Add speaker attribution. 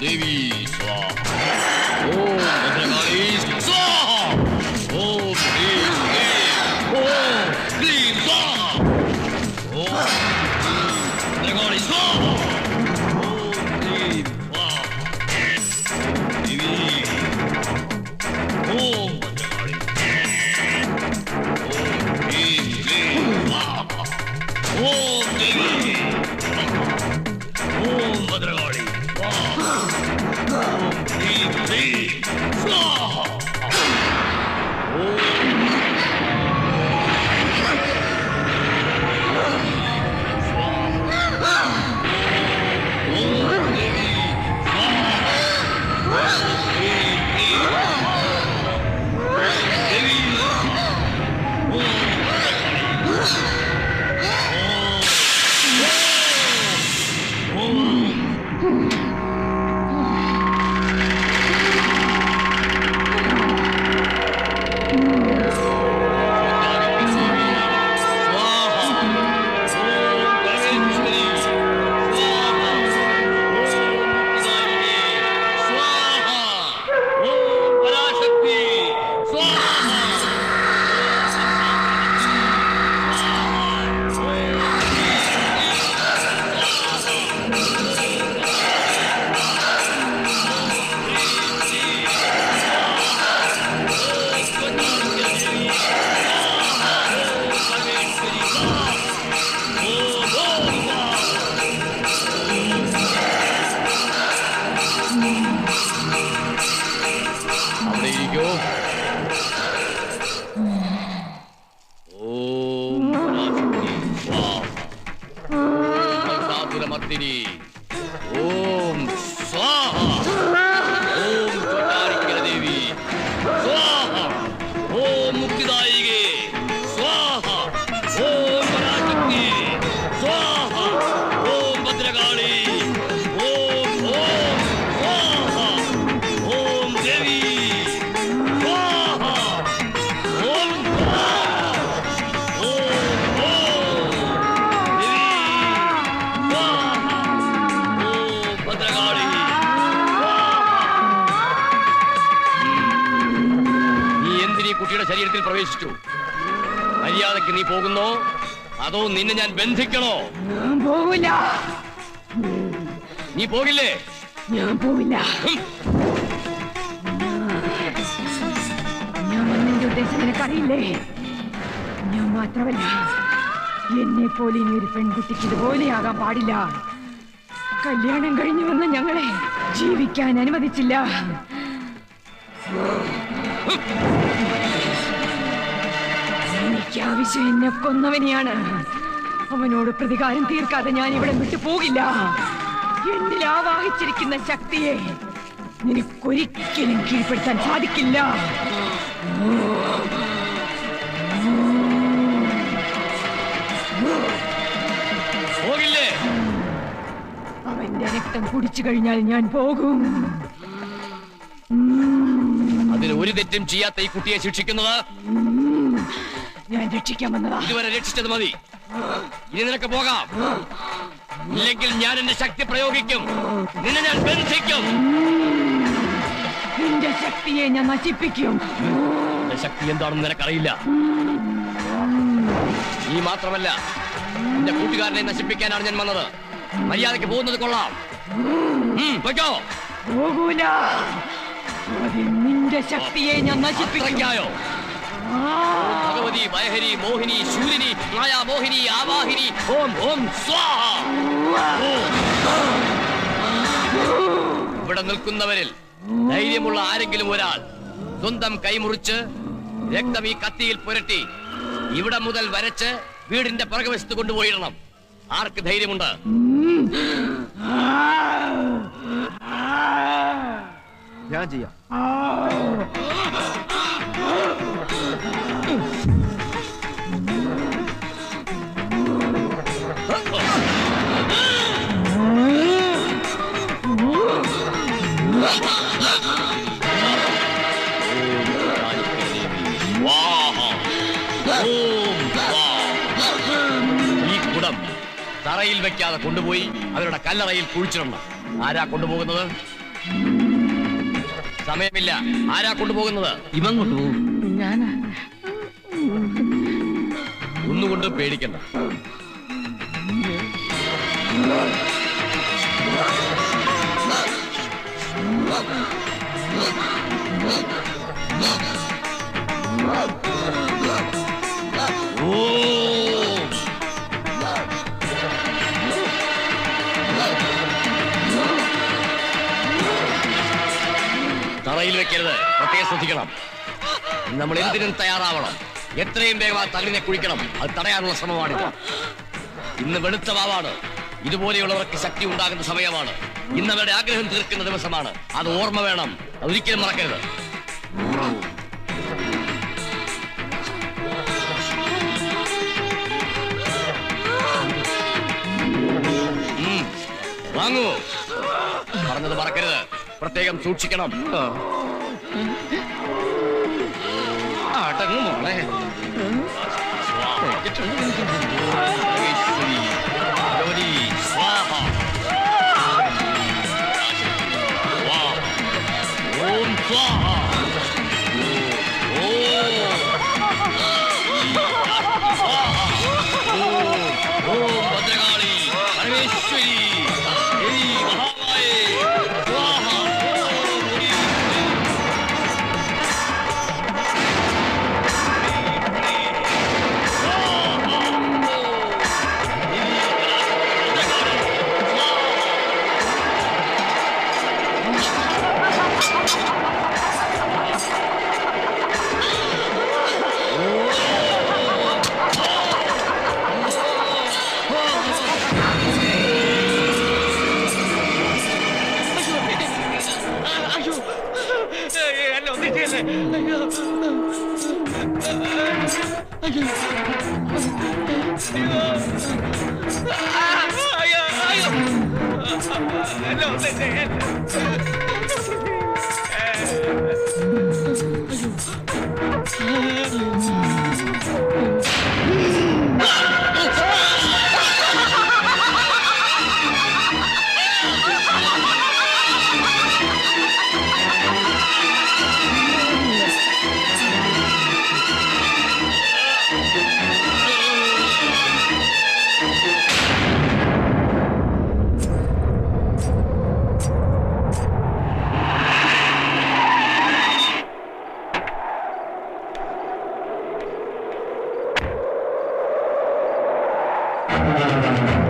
Speaker 1: ദേവി സ്വാഹ ഓം ഭദ്രകാളി സ്വാഹ ഓം ഹ്രീം ക്ലീം ഓം ക്ലീം സ്വാഹ ഓം ഹ്രീം ഭദ്രകാളി സ്വാഹ സാധുരമർത്തിനി ഓം പ്രവേശിച്ചു. മര്യാദയ്ക്ക് നീ പോകുന്നോ? അതോ നിന്നെ ഞാൻ ബന്ധിക്കണോ?
Speaker 2: ഞാൻ പോവില്ല.
Speaker 1: നീ പോകില്ലേ?
Speaker 2: ഞാൻ പോവില്ല.
Speaker 1: ഹും.
Speaker 2: ഞാൻ വന്നതിന്റെ ഉദ്ദേശം നിനക്കറിയില്ലേ ഞാൻ മാത്രമല്ല എന്നെ പോലെ ഇനി ഒരു പെൺകുട്ടിക്ക് ഇതുപോലെയാകാൻ പാടില്ല. കല്യാണം കഴിഞ്ഞു വന്ന ഞങ്ങളെ ജീവിക്കാൻ അനുവദിച്ചില്ല. ആവശ്യം എന്നെ കൊന്നവനെയാണ്. അവനോട് പ്രതികാരം തീർക്കാതെ ഞാൻ ഇവിടെ വിട്ടു പോകില്ല. എന്നിൽ ആവാഹിച്ചിരിക്കുന്ന ശക്തിയെ നിനക്കൊരിക്കലും കീഴ്പ്പെടുത്താൻ സാധിക്കില്ല. അവന്റെ രക്തം കുടിച്ചു കഴിഞ്ഞാൽ ഞാൻ പോകും.
Speaker 1: അതിന് ഒരു തെറ്റും ചെയ്യാത്ത ഈ കുട്ടിയെ ശിക്ഷിക്കുന്നത്
Speaker 2: ഞാൻ രക്ഷിക്കാൻ വന്നതാ.
Speaker 1: ഇതുവരെ രക്ഷിച്ചത് മതി. ഇനി നിനക്ക് പോകാം. ഇല്ലെങ്കിൽ ഞാൻ എന്റെ ശക്തി പ്രയോഗിക്കും. നിന്നെ ഞാൻ ബന്ധിക്കും.
Speaker 2: നിന്റെ ശക്തിയെ ഞാൻ നശിപ്പിക്കും.
Speaker 1: എന്റെ ശക്തി എന്താണെന്ന് നിനക്കറിയില്ല. നീ മാത്രമല്ല എന്റെ കൂട്ടുകാരനെ നശിപ്പിക്കാനാണ് ഞാൻ വന്നത്. മര്യാദയ്ക്ക് പോകുന്നത് കൊള്ളാം.
Speaker 2: പോകൂല. നിന്റെ ശക്തിയെ ഞാൻ നശിപ്പിക്കും.
Speaker 1: അത്രയ്ക്കായോ?
Speaker 2: ആ,
Speaker 1: ഭഗവതി വയഹരി മോഹിനി ശൂരിനി മായ മോഹിനി ആവാഹിനി ഓം ഓം സ്വാഹ. ഇവിടെ നിൽക്കുന്നവരിൽ ധൈര്യമുള്ള ആരെങ്കിലും ഒരാൾ സ്വന്തം കൈമുറിച്ച് രക്തം ഈ കത്തിയിൽ പുരട്ടി ഇവിടെ മുതൽ വരച്ച് വീടിന്റെ പുറകുവശത്ത് കൊണ്ടുപോയിടണം. ആർക്ക് ധൈര്യമുണ്ട്?
Speaker 3: ഞാൻ ചെയ്യാം.
Speaker 1: കുടം തറയിൽ വെക്കാതെ കൊണ്ടുപോയി അവരുടെ കല്ലറയിൽ കുഴിച്ചിടണം. ആരാ കൊണ്ടുപോകുന്നത്? സമയമില്ല. ആരാ കൊണ്ടുപോകുന്നത്?
Speaker 4: ഇവൻ കൊണ്ടുപോകും
Speaker 2: ഒന്നുകൊണ്ടും
Speaker 1: ഒന്നുകൊണ്ട് പേടിക്കണ്ട. തറയിൽ വെക്കരുത്. പ്രത്യേകം ശ്രദ്ധിക്കണം. നമ്മൾ എന്തിനും തയ്യാറാവണം. എത്രയും വേഗം ആ തള്ളിനെ കുഴിക്കണം. അത് തടയാനുള്ള ശ്രമമാണ് ഇന്ന് വെളുത്ത വാവാണ്. ഇതുപോലെയുള്ളവർക്ക് ശക്തി ഉണ്ടാകുന്ന സമയമാണ്. ഇന്ന് അവരുടെ ആഗ്രഹം തീർക്കുന്ന ദിവസമാണ്. അത് ഓർമ്മ വേണം. ഒരിക്കലും മറക്കരുത്. വാങ്ങൂ. പറഞ്ഞത് മറക്കരുത്. പ്രത്യേകം സൂക്ഷിക്കണം.
Speaker 4: No, they, they, Thank
Speaker 1: you.